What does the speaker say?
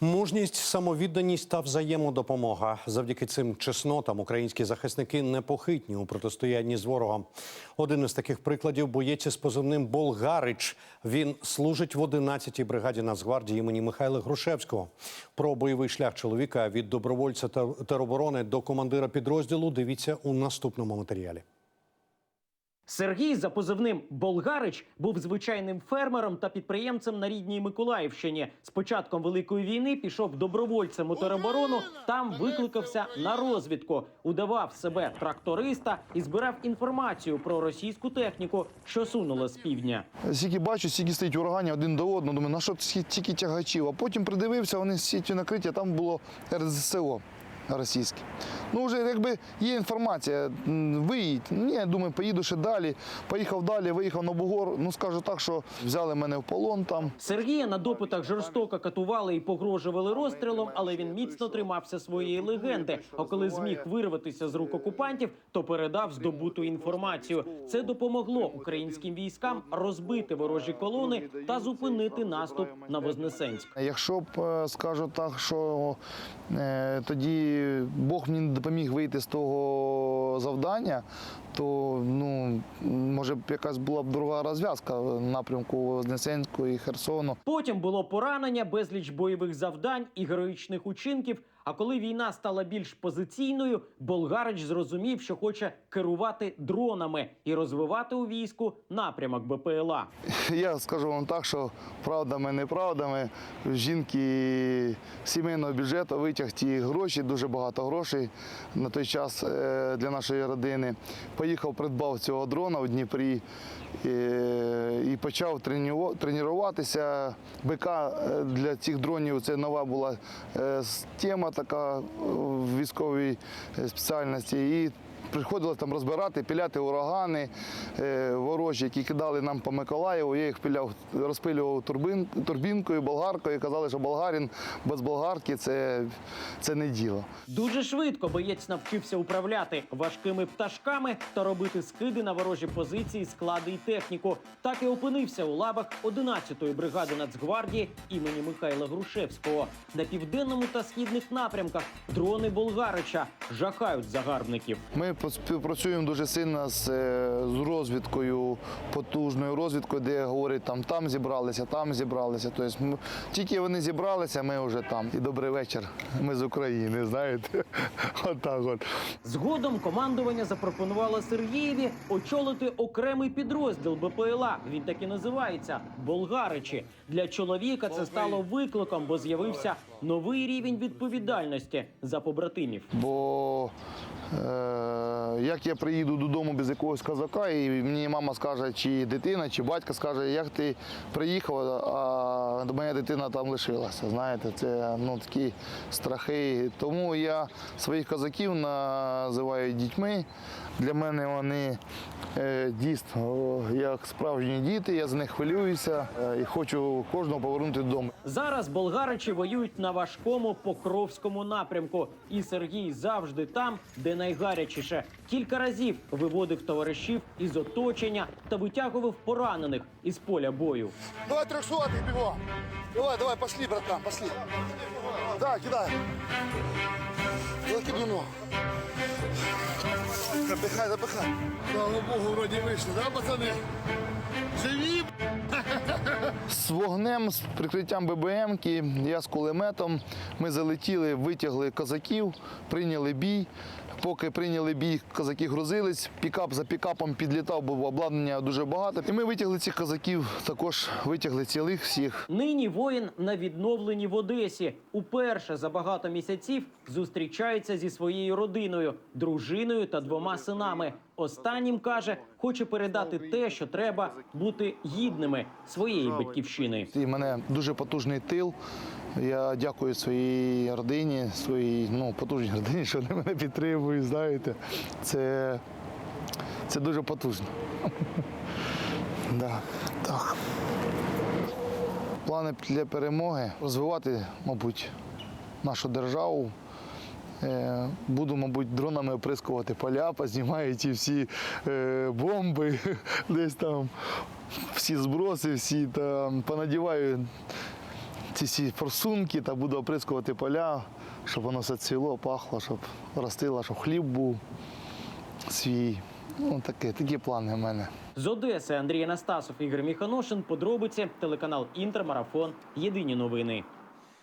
Мужність, самовідданість та взаємодопомога. Завдяки цим чеснотам українські захисники непохитні у протистоянні з ворогом. Один із таких прикладів боєць із позивним Болгарич. Він служить в 11-й бригаді Нацгвардії імені Михайла Грушевського. Про бойовий шлях чоловіка від добровольця тероборони до командира підрозділу. Дивіться у наступному матеріалі. Сергій за позивним Болгарич був звичайним фермером та підприємцем на рідній Миколаївщині. З початком великої війни пішов добровольцем у тероборону. Там викликався на розвідку, удавав себе тракториста і збирав інформацію про російську техніку, що сунула з півдня. Скільки бачу, скільки стоїть урагані один до одного. Думаю, на що тільки тягачів? А потім придивився, вони з сіттю накриті, там було РЗСО російське. Ну, вже якби є інформація, виїдь. Ні, думаю, поїду ще далі. Поїхав далі, виїхав на Бугор. Ну, скажу так, що взяли мене в полон там. Сергія на допитах жорстоко катували і погрожували розстрілом, але він міцно тримався своєї легенди. А коли зміг вирватися з рук окупантів, то передав здобуту інформацію. Це допомогло українським військам розбити ворожі колони та зупинити наступ на Вознесенськ. Якщо б, е, скажу так, що е, тоді Бог мені допоміг вийти з того завдання, то ну, може б якась була б друга розв'язка в напрямку Вознесенську і Херсону. Потім було поранення, безліч бойових завдань і героїчних учинків. А коли війна стала більш позиційною, Болгарич зрозумів, що хоче керувати дронами і розвивати у війську напрямок БПЛА. Я скажу вам так, що правдами, неправдами жінки сімейного бюджету витяг ті гроші, дуже багато грошей на той час е, для нашої родини. Поїхав, придбав цього дрона в Дніпрі е, і почав тренуватися. БК е, для цих дронів це нова була е, тема така в військовій спеціальності. І Приходилось там розбирати, піляти урагани е, ворожі, які кидали нам по Миколаєву. Я їх піляв, розпилював турбин, турбінкою, болгаркою. Казали, що болгарин без болгарки це, це не діло. Дуже швидко боєць навчився управляти важкими пташками та робити скиди на ворожі позиції, склади і техніку. Так і опинився у лавах 11-ї бригади Нацгвардії імені Михайла Грушевського. На південному та східних напрямках дрони Болгарича жахають загарбників. Ми співпрацюємо дуже сильно з, е, з розвідкою, потужною розвідкою, де говорять, там, там зібралися, там зібралися. Тобто ми, тільки вони зібралися, ми вже там. І добрий вечір. Ми з України, знаєте. Отак от. Згодом командування запропонувало Сергієві очолити окремий підрозділ БПЛА. Він так і називається Болгаричі. Для чоловіка це стало викликом, бо з'явився новий рівень відповідальності за побратимів. Бо е, як я приїду додому без якогось казака, і мені мама скаже, чи дитина, чи батько скаже, як ти приїхав, а моя дитина там лишилася. Знаєте, це ну, такі страхи. Тому я своїх казаків називаю дітьми. Для мене вони е, дійсно як справжні діти, я за них хвилююся е, і хочу кожного повернути додому. Зараз болгаричі воюють на важкому покровському напрямку, і Сергій завжди там, де найгарячіше. Кілька разів виводив товаришів із оточення та витягував поранених із поля бою. Давай трехсотых бегом. Давай, давай, пошли, братан, пошли. Да, кидай. Закидну ногу. Запихай, запихай. Слава Богу, вроді вийшли, да, пацани? Живі? З вогнем, з прикриттям ББМки, я з кулеметом. Ми залетіли, витягли козаків, прийняли бій. Поки прийняли бій, козаки грузились, пікап за пікапом підлітав, бо обладнання дуже багато. І ми витягли цих козаків, також витягли цілих всіх. Нині воїн на відновленні в Одесі. Уперше за багато місяців зустрічається зі своєю родиною, дружиною та двома синами. Останнім каже, хоче передати те, що треба бути гідними своєї батьківщини. І мене дуже потужний тил. Я дякую своїй родині, своїй ну, потужній родині, що вони мене підтримують. Знаєте, це, це дуже потужно. Да, так. Плани для перемоги розвивати, мабуть, нашу державу. Е, Буду, мабуть, дронами оприскувати поля, познімаю ті всі е, бомби, десь там всі зброси, всі там понадіваю ці всі форсунки та буду оприскувати поля, щоб воно все цвіло, пахло, щоб ростило, щоб хліб був свій. Ну, таке, такі плани в мене. З Одеси Андрій Анастасов, Ігор Міханошин. Подробиці телеканал Інтермарафон. Єдині новини.